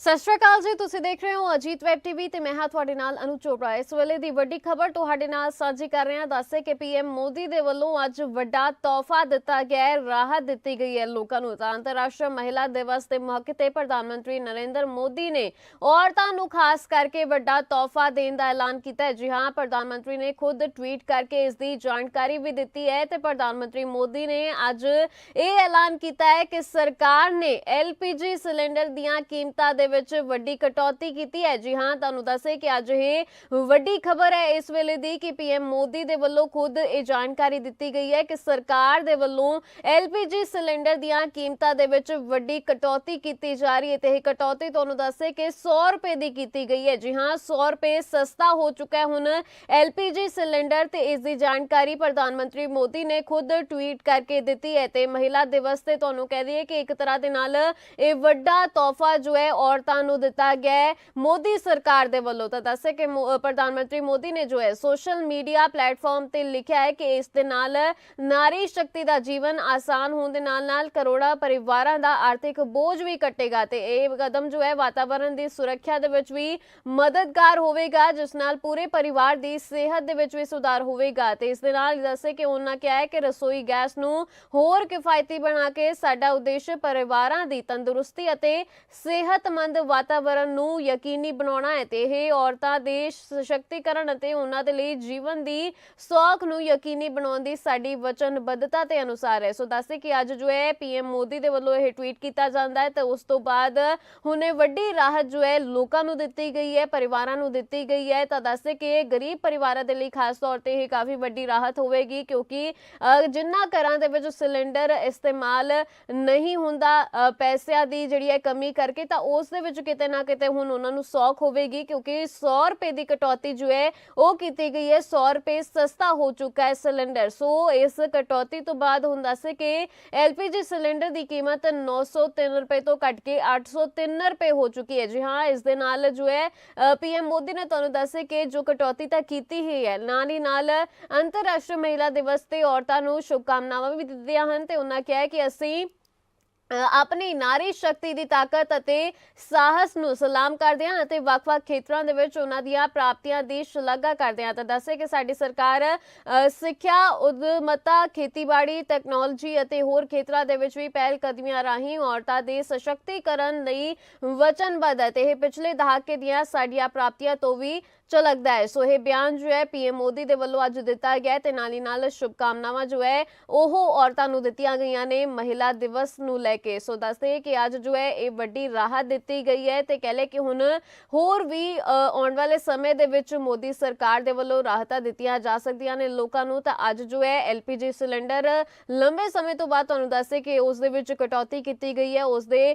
ਸਤਿ ਸ਼੍ਰੀ ਅਕਾਲ ਜੀ, ਤੁਸੀਂ ਦੇਖ ਰਹੇ ਹੋ ਅਜੀਤ ਵੈਬ ਟੀਵੀ ਤੇ ਮੈਂ ਹਾਂ ਤੁਹਾਡੇ ਨਾਲ ਅਨੂ ਚੋਪੜਾ। ਇਸ ਵੇਲੇ ਦੀ ਵੱਡੀ ਖਬਰ ਤੁਹਾਡੇ ਨਾਲ ਸਾਂਝੀ ਕਰ ਰਹੇ ਹਾਂ। ਦੱਸੇ ਕਿ ਪੀਐਮ ਮੋਦੀ ਦੇ ਵੱਲੋਂ ਅੱਜ ਵੱਡਾ ਤੋਹਫਾ ਦਿੱਤਾ ਗਿਆ ਹੈ, ਰਾਹਤ ਦਿੱਤੀ ਗਈ ਹੈ ਲੋਕਾਂ ਨੂੰ। ਤਾਂ ਅੰਤਰਰਾਸ਼ਟਰੀ ਮਹਿਲਾ ਦਿਵਸ ਦੇ ਮੌਕੇ ਤੇ ਪ੍ਰਧਾਨ ਮੰਤਰੀ ਨਰਿੰਦਰ ਮੋਦੀ ਨੇ ਔਰਤਾਂ ਨੂੰ ਖਾਸ ਕਰਕੇ ਵੱਡਾ ਤੋਹਫਾ ਦੇਣ ਦਾ ਐਲਾਨ ਕੀਤਾ ਹੈ। ਜੀ ਹਾਂ, ਪ੍ਰਧਾਨ ਮੰਤਰੀ ਨੇ ਖੁਦ ਟਵੀਟ ਕਰਕੇ ਇਸ ਦੀ ਜਾਣਕਾਰੀ ਵੀ ਦਿੱਤੀ ਹੈ ਤੇ ਪ੍ਰਧਾਨ ਮੰਤਰੀ ਮੋਦੀ ਨੇ ਅੱਜ ਇਹ ਐਲਾਨ ਕੀਤਾ ਹੈ ਕਿ ਸਰਕਾਰ ਨੇ ਐਲਪੀਜੀ ਸਿਲੰਡਰ ਦੀਆਂ ਕੀਮਤਾਂ ਦੇ ਵਿੱਚ ਵੱਡੀ ਕਟੌਤੀ ਕੀਤੀ ਹੈ। ਜੀ ਹਾਂ, ਤੁਹਾਨੂੰ ਦੱਸੇ ਕਿ ਅੱਜ ਇਹ ਵੱਡੀ ਖਬਰ ਹੈ। ਇਸ ਵੇਲੇ ਦੀ ਕਿ ਪੀਐਮ ਮੋਦੀ ਦੇ ਵੱਲੋਂ ਖੁਦ ਇਹ ਜਾਣਕਾਰੀ ਦਿੱਤੀ ਗਈ ਹੈ ਕਿ ਸਰਕਾਰ ਦੇ ਵੱਲੋਂ ਐਲਪੀਜੀ ਸਿਲੰਡਰ ਦੀਆਂ ਕੀਮਤਾਂ ਦੇ ਵਿੱਚ ਵੱਡੀ ਕਟੌਤੀ ਕੀਤੀ ਜਾ ਰਹੀ ਹੈ ਤੇ ਇਹ ਕਟੌਤੀ ਤੁਹਾਨੂੰ ਦੱਸੇ ਕਿ 100 ਰੁਪਏ ਦੀ ਕੀਤੀ ਗਈ ਹੈ। ਜੀ ਹਾਂ 100 ਰੁਪਏ ਸਸਤਾ ਹੋ ਚੁੱਕਾ ਹੈ ਹੁਣ ਐਲਪੀਜੀ ਸਿਲੰਡਰ ਤੇ ਇਸ ਦੀ ਜਾਣਕਾਰੀ ਪ੍ਰਧਾਨ ਮੰਤਰੀ ਮੋਦੀ ਨੇ ਖੁਦ ਟਵੀਟ ਕਰਕੇ ਦਿੱਤੀ ਹੈ ਤੇ ਮਹਿਲਾ ਦਿਵਸ ਤੇ ਤੁਹਾਨੂੰ ਕਹਿ ਦਈਏ ਕਿ ਇੱਕ ਤਰ੍ਹਾਂ ਦੇ ਨਾਲ ਇਹ ਵੱਡਾ ਤੋਹਫਾ ਜੋ ਹੈ ਔਰ ਔਰਤਾਂ ਨੂੰ ਦਿੱਤਾ ਗਿਆ ਮੋਦੀ ਸਰਕਾਰ ਦੇ ਵੱਲੋਂ ਤਾਂ ਦੱਸੇ ਕਿ ਪ੍ਰਧਾਨ ਮੰਤਰੀ ਮੋਦੀ ਨੇ ਜੋ ਹੈ ਸੋਸ਼ਲ ਮੀਡੀਆ ਪਲੇਟਫਾਰਮ ਤੇ ਲਿਖਿਆ ਹੈ ਕਿ ਇਸ ਦੇ ਨਾਲ ਨਾਰੀ ਸ਼ਕਤੀ ਦਾ ਜੀਵਨ ਆਸਾਨ ਹੋਣ ਦੇ ਨਾਲ ਨਾਲ ਕਰੋੜਾਂ ਪਰਿਵਾਰਾਂ ਦਾ ਆਰਥਿਕ ਬੋਝ ਵੀ ਕੱਟੇਗਾ ਤੇ ਇਹ ਕਦਮ ਜੋ ਹੈ ਵਾਤਾਵਰਣ ਦੀ ਸੁਰੱਖਿਆ ਦੇ ਵਿੱਚ ਵੀ ਮਦਦਗਾਰ ਹੋਵੇਗਾ, ਜਿਸ ਨਾਲ ਪੂਰੇ ਪਰਿਵਾਰ ਦੀ ਸਿਹਤ ਦੇ ਵਿੱਚ ਵੀ ਸੁਧਾਰ ਹੋਵੇਗਾ ਤੇ ਇਸ ਦੇ ਨਾਲ ਦੱਸੇ ਕਿ ਉਹਨਾਂ ਕਿਹਾ ਹੈ ਕਿ ਰਸੋਈ ਗੈਸ ਨੂੰ ਹੋਰ ਕਿਫਾਇਤੀ ਬਣਾ ਕੇ ਸਾਡਾ ਉਦੇਸ਼ ਪਰਿਵਾਰਾਂ ਦੀ ਤੰਦਰੁਸਤੀ ਅਤੇ ਸਿਹਤਮੰਦ ਵਾਤਾਵਰਣ ਨੂੰ ਯਕੀਨੀ ਬਣਾਉਣਾ ਹੈ ਤੇ ਇਹ ਔਰਤਾਂ ਦੇ ਸਸ਼ਕਤੀਕਰਨ ਅਤੇ ਉਹਨਾਂ ਦੇ ਲਈ ਜੀਵਨ ਦੀ ਸੌਖ ਨੂੰ ਯਕੀਨੀ ਬਣਾਉਣ ਦੀ ਸਾਡੀ ਵਚਨਬੱਧਤਾ ਤੇ ਅਨੁਸਾਰ ਹੈ। ਸੋ ਦੱਸੇ ਕਿ ਅੱਜ ਜੋ ਹੈ ਪੀਐਮ ਮੋਦੀ ਦੇ ਵੱਲੋਂ ਇਹ ਟਵੀਟ ਕੀਤਾ ਜਾਂਦਾ ਹੈ ਤੇ ਉਸ ਤੋਂ ਬਾਅਦ ਹੁਣੇ ਵੱਡੀ ਰਾਹਤ ਜੋ ਹੈ ਲੋਕਾਂ ਨੂੰ ਦਿੱਤੀ ਗਈ ਹੈ ਪਰਿਵਾਰਾਂ ਨੂੰ ਦਿੱਤੀ ਗਈ ਹੈ। ਤਾਂ ਦੱਸੇ ਕਿ ਗਰੀਬ ਪਰਿਵਾਰਾਂ ਦੇ ਲਈ ਖਾਸ ਤੌਰ ਤੇ ਇਹ ਕਾਫੀ ਵੱਡੀ ਰਾਹਤ ਹੋਵੇਗੀ ਕਿਉਂਕਿ ਅ, ਜਿਨ੍ਹਾਂ ਘਰਾਂ ਦੇ ਵਿੱਚ ਸਿਲੰਡਰ ਇਸਤੇਮਾਲ ਨਹੀਂ ਹੁੰਦਾ ਅ, ਪੈਸਿਆਂ ਦੀ ਜਿਹੜੀ ਹੈ ਕਮੀ ਕਰਕੇ ਤਾਂ ਉਸ ਦੇ ਵਿੱਚ ਕਿਤੇ ਨਾ ਕਿਤੇ ਹੁਣ ਉਹਨਾਂ ਨੂੰ ਸੌਖ ਹੋਵੇਗੀ, ਕਿਉਂਕਿ 100 ਰੁਪਏ ਦੀ ਕਟੌਤੀ ਜੋ ਹੈ, ਉਹ ਕੀਤੀ ਗਈ ਹੈ 100 ਰੁਪਏ ਸਸਤਾ ਹੋ ਚੁੱਕਾ ਹੈ ਸਿਲੰਡਰ ਸੋ ਇਸ ਕਟੌਤੀ ਤੋਂ ਬਾਅਦ ਹੁਣ ਦੱਸੇ ਕਿ ਐਲਪੀਜੀ ਸਿਲੰਡਰ ਦੀ ਕੀਮਤ 903 ਰੁਪਏ ਤੋਂ ਘਟ ਕੇ 803 ਰੁਪਏ ਹੋ ਚੁੱਕੀ ਹੈ। ਜੀ ਹਾਂ, ਇਸ ਦੇ ਨਾਲ ਜੋ ਹੈ ਪੀਐਮ ਮੋਦੀ ਨੇ ਤੁਹਾਨੂੰ ਦੱਸੇ ਕਿ ਜੋ ਕਟੌਤੀ ਤਾਂ ਕੀਤੀ ਹੀ ਹੈ, ਨਾਲ ਹੀ ਨਾਲ ਅੰਤਰਰਾਸ਼ਟਰੀ ਮਹਿਲਾ ਦਿਵਸ ਤੇ ਔਰਤਾਂ ਨੂੰ ਸ਼ੁਭਕਾਮਨਾਵਾਂ ਵੀ ਦਿੱਤੀਆਂ ਹਨ ਤੇ ਉਹਨਾਂ ਕਿਹਾ ਕਿ ਅਸੀਂ ਆਪਣੀ ਨਾਰੀ ਸ਼ਕਤੀ ਦੀ ਤਾਕਤ ਅਤੇ ਸਾਹਸ ਨੂੰ ਸਲਾਮ ਕਰਦੇ ਹਾਂ ਅਤੇ ਵੱਖ-ਵੱਖ ਖੇਤਰਾਂ ਦੇ ਵਿੱਚ ਉਹਨਾਂ ਦੀਆਂ ਪ੍ਰਾਪਤੀਆਂ ਦੀ ਸ਼ਲਾਘਾ ਕਰਦੇ ਹਾਂ ਤਾਂ ਦੱਸੇ ਕਿ ਸਾਡੀ ਸਰਕਾਰ ਸਿੱਖਿਆ, ਉਦਮਤਾ, ਖੇਤੀਬਾੜੀ ਟੈਕਨੋਲੋਜੀ ਅਤੇ ਹੋਰ ਖੇਤਰਾਂ ਦੇ ਵਿੱਚ ਵੀ ਪਹਿਲ ਕਦਮੀਆਂ ਰਾਹੀਂ ਔਰਤਾਂ ਦੇ ਸਸ਼ਕਤੀਕਰਨ ਲਈ ਵਚਨਬੱਧ ਹੈ ਤੇ ਇਹ ਪਿਛਲੇ ਦਹਾਕੇ ਦੀਆਂ ਸਾਡੀਆਂ ਪ੍ਰਾਪਤੀਆਂ ਤੋਂ ਵੀ ਝਲਕਦਾ ਹੈ। ਸੋ ਇਹ ਬਿਆਨ ਜੋ ਹੈ, ਪੀਐਮ ਮੋਦੀ ਦੇ ਵੱਲੋਂ ਅੱਜ ਦਿੱਤਾ ਗਿਆ ਹੈ ਤੇ ਨਾਲ ਹੀ ਨਾਲ ਸ਼ੁਭਕਾਮਨਾਵਾਂ ਜੋ ਹੈ, ਉਹ ਔਰਤਾਂ ਨੂੰ ਦਿੱਤੀਆਂ ਗਈਆਂ ਨੇ ਮਹਿਲਾ ਦਿਵਸ ਨੂੰ ਲੈ ਕੇ। ਸੋ ਦੱਸਦੇ ਕਿ ਅੱਜ ਜੋ ਹੈ, ਇਹ ਵੱਡੀ ਰਾਹਤ ਦਿੱਤੀ ਗਈ ਹੈ ਤੇ ਕਹਿ ਲੈ ਕਿ ਹੁਣ ਹੋਰ ਵੀ ਆਉਣ ਵਾਲੇ ਸਮੇਂ ਦੇ ਵਿੱਚ ਮੋਦੀ ਸਰਕਾਰ ਦੇ ਵੱਲੋਂ ਰਾਹਤਾਂ ਦਿੱਤੀਆਂ ਜਾ ਸਕਦੀਆਂ ਨੇ ਲੋਕਾਂ ਨੂੰ। ਤਾਂ ਅੱਜ ਜੋ ਹੈ, ਐਲਪੀਜੀ ਸਿਲੰਡਰ ਲੰਬੇ ਸਮੇਂ ਤੋਂ ਬਾਅਦ ਤੁਹਾਨੂੰ ਦੱਸੇ ਕਿ ਉਸ ਦੇ ਵਿੱਚ ਕਟੌਤੀ ਕੀਤੀ ਗਈ ਹੈ। ਉਸ ਦੇ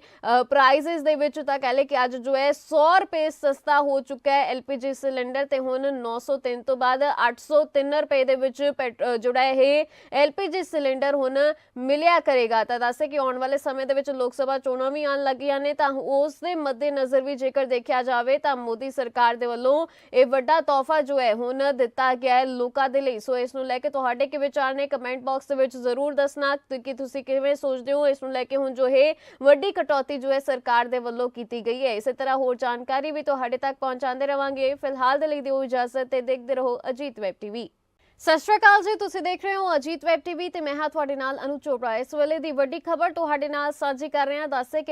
ਪ੍ਰਾਈਸਸ ਦੇ ਵਿੱਚ ਤਾਂ ਕਹਿ ਲੈ ਕਿ ਅੱਜ ਜੋ ਹੈ 100 ਰੁਪਏ ਸਸਤਾ ਹੋ ਚੁੱਕਾ ਹੈ ਐਲਪੀਜੀ ਸਿਲੰਡਰ ਤੇ ਹੁਣ 903 ਤੋਂ ਬਾਅਦ 803 ਰੁਪਏ ਦੇ ਵਿੱਚ ਜਿਹੜਾ ਇਹ ਐਲਪੀਜੀ ਸਿਲੰਡਰ ਹੁਣ ਮਿਲਿਆ ਕਰੇਗਾ। ਤਾਂ ਦੱਸੇ ਕਿ ਆਉਣ ਵਾਲੇ ਸਮੇਂ ਦੇ ਵਿੱਚ ਲੋਕ ਸਭਾ ਚੋਣਾਂ ਵੀ ਆਉਣ ਲੱਗੀਆਂ ਨੇ, ਤਾਂ ਉਸ ਦੇ ਮੱਦੇਨਜ਼ਰ ਵੀ ਜੇਕਰ ਦੇਖਿਆ ਜਾਵੇ, ਤਾਂ ਮੋਦੀ ਸਰਕਾਰ ਦੇ ਵੱਲੋਂ ਇਹ ਵੱਡਾ ਤੋਹਫਾ ਜੋ ਹੈ, ਹੁਣ ਦਿੱਤਾ ਗਿਆ ਹੈ ਲੋਕਾਂ ਦੇ ਲਈ। ਸੋ ਇਸ ਨੂੰ ਲੈ ਕੇ ਤੁਹਾਡੇ ਕੀ ਵਿਚਾਰ ਨੇ? ਕਮੈਂਟ ਬਾਕਸ ਦੇ ਵਿੱਚ ਜ਼ਰੂਰ ਦੱਸਣਾ ਕਿ ਤੁਸੀਂ ਕਿਵੇਂ ਸੋਚਦੇ ਹੋ? ਇਸ ਨੂੰ ਲੈ ਕੇ ਹੁਣ ਜੋ ਇਹ ਵੱਡੀ ਕਟੌਤੀ ਜੋ ਹੈ, ਸਰਕਾਰ ਦੇ ਵੱਲੋਂ ਕੀਤੀ ਗਈ ਹੈ। ਇਸੇ ਤਰ੍ਹਾਂ ਹੋਰ ਜਾਣਕਾਰੀ ਵੀ ਤੁਹਾਡੇ ਤੱਕ ਪਹੁੰਚਾਉਂਦੇ ਰਵਾਂਗੇ। ਫਿਲਹਾਲ ਦੇ ਲਈ ਦਿਓ ਇਜਾਜ਼ਤ ਤੇ ਦੇਖਦੇ ਰਹੋ ਅਜੀਤ ਵੈਬ ਟੀਵੀ। ਸਤਿ ਸ਼੍ਰੀ ਅਕਾਲ ਜੀ, ਤੁਸੀਂ ਦੇਖ ਰਹੇ ਹੋ ਅਜੀਤ ਵੈਬ ਟੀਵੀ ਤੇ ਮੈਂ ਹਾਂ ਤੁਹਾਡੇ ਨਾਲ ਅਨੂ ਚੋਪੜਾ। ਇਸ ਵੇਲੇ ਦੀ ਵੱਡੀ ਖਬਰ ਤੁਹਾਡੇ ਨਾਲ ਸਾਂਝੀ ਕਰ ਰਹੇ ਹਾਂ ਦੱਸੇ ਕਿ